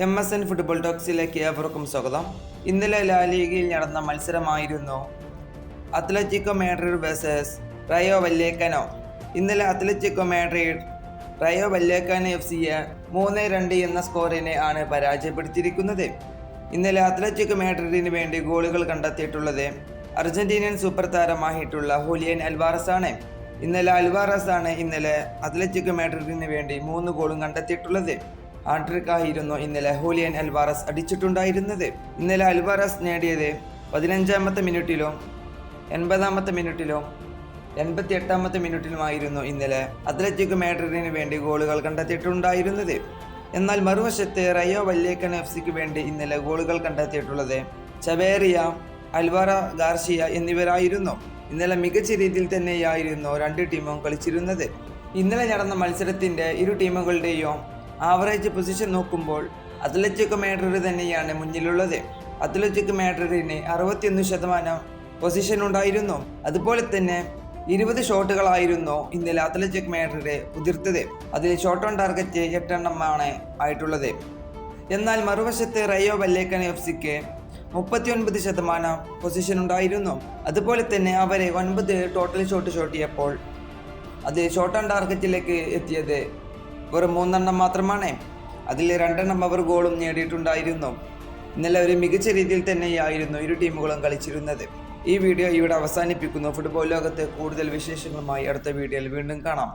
M S N football ടോക്സിലേക്ക് ഏവർക്കും സ്വാഗതം. ഇന്നലെ ലാലീഗയിൽ നടന്ന മത്സരമായിരുന്നു Atletico Madrid versus Rayo Vallecano. ഇന്നലെ Atletico Madrid Rayo Vallecano F സിയെ മൂന്ന് രണ്ട് എന്ന സ്കോറിനെ ആണ് പരാജയപ്പെടുത്തിയിരിക്കുന്നത്. ഇന്നലെ അത്ലറ്റിക്കോ മാഡ്രിഡിന് വേണ്ടി ഗോളുകൾ കണ്ടെത്തിയിട്ടുള്ളത് അർജന്റീനിയൻ സൂപ്പർ താരമായിട്ടുള്ള ഹുലിയൻ അൽവാറസ് ആണ്. ഇന്നലെ അൽവാറസ് ആണ് ഇന്നലെ അത്ലറ്റിക്കോ മാഡ്രിഡിന് വേണ്ടി മൂന്ന് ഗോളും കണ്ടെത്തിയിട്ടുള്ളത്. ഹാട്രിക് ആയിരുന്നു ഇന്നലെ ഹൂലിയൻ അൽവാറസ് അടിച്ചിട്ടുണ്ടായിരുന്നത്. ഇന്നലെ അൽവാറസ് നേടിയത് പതിനഞ്ചാമത്തെ മിനിറ്റിലും എൺപതാമത്തെ മിനിറ്റിലും എൺപത്തി എട്ടാമത്തെ മിനിറ്റിലുമായിരുന്നു ഇന്നലെ അത്ലറ്റിക് മാഡ്രിഡിന് വേണ്ടി ഗോളുകൾ കണ്ടെത്തിയിട്ടുണ്ടായിരുന്നത്. എന്നാൽ മറുവശത്ത് റയോ വല്ലേക്കൻ എഫ് സിക്ക് വേണ്ടി ഇന്നലെ ഗോളുകൾ കണ്ടെത്തിയിട്ടുള്ളത് ചവേറിയ അൽവാറ ഗാർഷിയ എന്നിവരായിരുന്നു. ഇന്നലെ മികച്ച രീതിയിൽ തന്നെയായിരുന്നു രണ്ട് ടീമും കളിച്ചിരുന്നത്. ഇന്നലെ നടന്ന മത്സരത്തിന്റെ ഇരു ടീമുകളുടെയും ആവറേജ് പൊസിഷൻ നോക്കുമ്പോൾ അത്ലറ്റിക് മാഡ്രിഡ് തന്നെയാണ് മുന്നിലുള്ളത്. അത്ലറ്റിക് മാഡ്രിഡിന് അറുപത്തിയൊന്ന് ശതമാനം പൊസിഷൻ ഉണ്ടായിരുന്നു. അതുപോലെ തന്നെ ഇരുപത് ഷോട്ടുകളായിരുന്നു ഇന്നലെ അത്ലറ്റിക് മാഡ്രിഡ് ഉതിർത്തത് അതിൽ ഷോട്ട് ഓൺ ടാർഗറ്റ് എട്ടെണ്ണമാണ് ആയിട്ടുള്ളത്. എന്നാൽ മറുവശത്ത് റയോ വല്ലേക്കൻ എഫ് സിക്ക് മുപ്പത്തിയൊൻപത് ശതമാനം പൊസിഷൻ ഉണ്ടായിരുന്നു. അതുപോലെ തന്നെ അവരെ ഒൻപത് ടോട്ടൽ ഷോട്ട് ഷോട്ടിയപ്പോൾ അത് ഷോട്ട് ഓൺ ടാർഗറ്റിലേക്ക് എത്തിയത് വെറും മൂന്നെണ്ണം മാത്രമാണ്. അതിൽ രണ്ടെണ്ണം അവർ ഗോളും നേടിയിട്ടുണ്ടായിരുന്നു. ഇന്നലെ ഒരു മികച്ച രീതിയിൽ തന്നെയായിരുന്നു ഇരു ടീമുകളും കളിച്ചിരുന്നത്. ഈ വീഡിയോ ഇവിടെ അവസാനിപ്പിക്കുന്നു. ഫുട്ബോൾ ലോകത്തെ കൂടുതൽ വിശേഷങ്ങളുമായി അടുത്ത വീഡിയോയിൽ വീണ്ടും കാണാം.